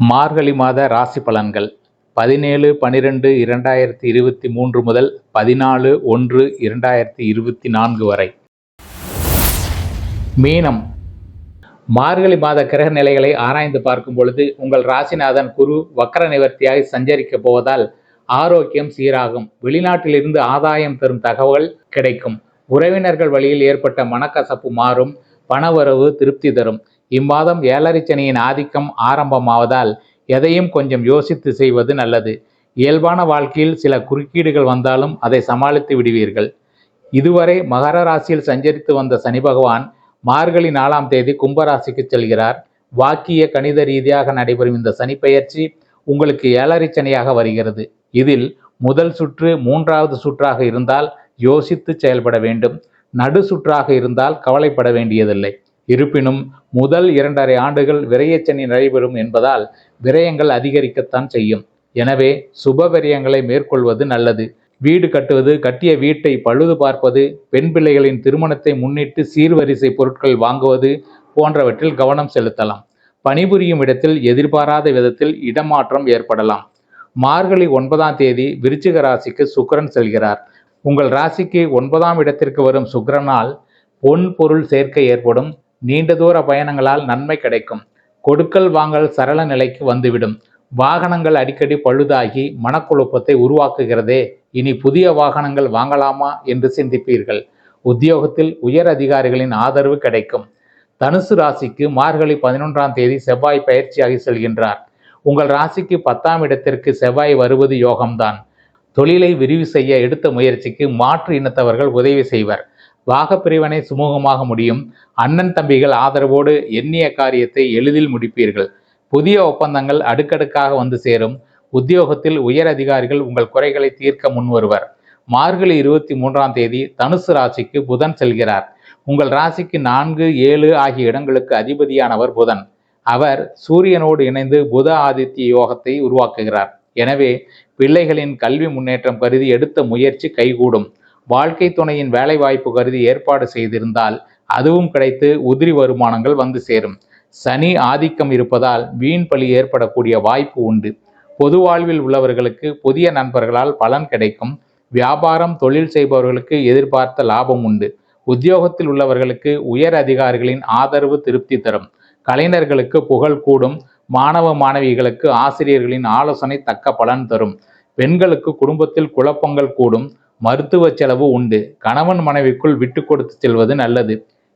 மார்கழி மாத ராசி பலன்கள். பதினேழு பனிரெண்டு இரண்டாயிரத்தி இருபத்தி மூன்று முதல் பதினாலு ஒன்று இரண்டாயிரத்தி இருபத்தி நான்கு வரை. மீனம். மார்கழி மாத கிரக நிலைகளை ஆராய்ந்து பார்க்கும் பொழுது உங்கள் ராசிநாதன் குரு வக்கர நிவர்த்தியாக சஞ்சரிக்கப் போவதால் ஆரோக்கியம் சீராகும். வெளிநாட்டிலிருந்து ஆதாயம் தரும் தகவல் கிடைக்கும். உறவினர்கள் வழியில் ஏற்பட்ட மனக்கசப்பு மாறும். பணவரவு திருப்தி தரும். இம்மாதம் ஏழரை சனியின் ஆதிக்கம் ஆரம்பமாவதால் எதையும் கொஞ்சம் யோசித்து செய்வது நல்லது. இயல்பான வாழ்க்கையில் சில குறுக்கீடுகள் வந்தாலும் அதை சமாளித்து விடுவீர்கள். இதுவரை மகர ராசியில் சஞ்சரித்து வந்த சனி பகவான் மார்கழி நாலாம் தேதி கும்பராசிக்கு செல்கிறார். வாக்கிய கணித ரீதியாக நடைபெறும் இந்த சனி உங்களுக்கு ஏழரை சனியாக வருகிறது. இதில் முதல் சுற்று மூன்றாவது சுற்றாக இருந்தால் யோசித்து செயல்பட வேண்டும். நடு சுற்றாக இருந்தால் கவலைப்பட வேண்டியதில்லை. இருப்பினும் முதல் இரண்டரை ஆண்டுகள் விரயச்சனி நடைபெறும் என்பதால் விரயங்கள் அதிகரிக்கத்தான் செய்யும். எனவே சுப விரயங்களை மேற்கொள்வது நல்லது. வீடு கட்டுவது கட்டிய வீட்டை பழுது பார்ப்பது பெண் பிள்ளைகளின் திருமணத்தை முன்னிட்டு சீர்வரிசை பொருட்கள் வாங்குவது போன்றவற்றில் கவனம் செலுத்தலாம். பணிபுரியும் இடத்தில் எதிர்பாராத விதத்தில் இடமாற்றம் ஏற்படலாம். மார்கழி ஒன்பதாம் தேதி விருச்சிக ராசிக்கு சுக்கரன் செல்கிறார். உங்கள் ராசிக்கு ஒன்பதாம் இடத்திற்கு வரும் சுக்கரனால் பொன் பொருள் சேர்க்கை ஏற்படும். நீண்ட தூர பயணங்களால் நன்மை கிடைக்கும். கொடுக்கல் வாங்கல் சரள நிலைக்கு வந்துவிடும். வாகனங்கள் அடிக்கடி பழுதாகி மனக்குழப்பத்தை உருவாக்குகிறதே. இனி புதிய வாகனங்கள் வாங்கலாமா என்று சிந்திப்பீர்கள். உத்தியோகத்தில் உயர் அதிகாரிகளின் ஆதரவு கிடைக்கும். தனுசு ராசிக்கு மார்கழி பதினொன்றாம் தேதி செவ்வாய் பயிற்சியாகி செல்கின்றார். உங்கள் ராசிக்கு பத்தாம் இடத்திற்கு செவ்வாய் வருவது யோகம்தான். தொழிலை விரிவு செய்ய எடுத்த முயற்சிக்கு மாற்று இனத்தவர்கள் உதவி செய்வர். வாகப்பிரிவினை சுமூகமாக முடியும். அண்ணன் தம்பிகள் ஆதரவோடு எண்ணிய காரியத்தை எளிதில் முடிப்பீர்கள். புதிய ஒப்பந்தங்கள் அடுக்கடுக்காக வந்து சேரும். உத்தியோகத்தில் உயர் அதிகாரிகள் உங்கள் குறைகளை தீர்க்க முன்வருவர் மார்கழி இருபத்தி மூன்றாம் தேதி தனுசு ராசிக்கு புதன் செல்கிறார். உங்கள் ராசிக்கு நான்கு ஏழு ஆகிய இடங்களுக்கு அதிபதியானவர் புதன். அவர் சூரியனோடு இணைந்து புத ஆதித்ய யோகத்தை உருவாக்குகிறார். எனவே பிள்ளைகளின் கல்வி முன்னேற்றம் கருதி எடுத்த முயற்சி கைகூடும். வாழ்க்கை துணையின் வேலை வாய்ப்பு கருதி ஏற்பாடு செய்திருந்தால் அதுவும் கிடைத்து உதிரி வருமானங்கள் வந்து சேரும். சனி ஆதிக்கம் இருப்பதால் வீண் பலி ஏற்படக்கூடிய வாய்ப்பு உண்டு. பொது வாழ்வில் உள்ளவர்களுக்கு புதிய நண்பர்களால் பலன் கிடைக்கும். வியாபாரம் தொழில் செய்பவர்களுக்கு எதிர்பார்த்த லாபம் உண்டு. உத்தியோகத்தில் உள்ளவர்களுக்கு உயர் அதிகாரிகளின் ஆதரவு திருப்தி தரும். கலைஞர்களுக்கு புகழ் கூடும். மாணவ மாணவிகளுக்கு ஆசிரியர்களின் ஆலோசனை தக்க பலன் தரும். பெண்களுக்கு குடும்பத்தில் குழப்பங்கள் கூடும் மருத்துவ செலவு உண்டு. கணவன் மனைவிக்குள் விட்டு கொடுத்து செல்வது நல்லது.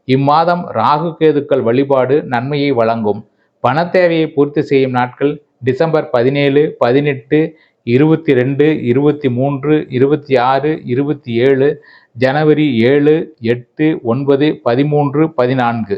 இம்மாதம் ராகு கேதுக்கள் வழிபாடு நன்மையை வழங்கும். பண தேவையை பூர்த்தி செய்யும் நாட்கள் டிசம்பர் பதினேழு பதினெட்டு இருபத்தி ரெண்டு இருபத்தி மூன்று இருபத்தி ஆறு இருபத்தி ஏழு ஜனவரி ஏழு எட்டு ஒன்பது பதிமூன்று பதினான்கு.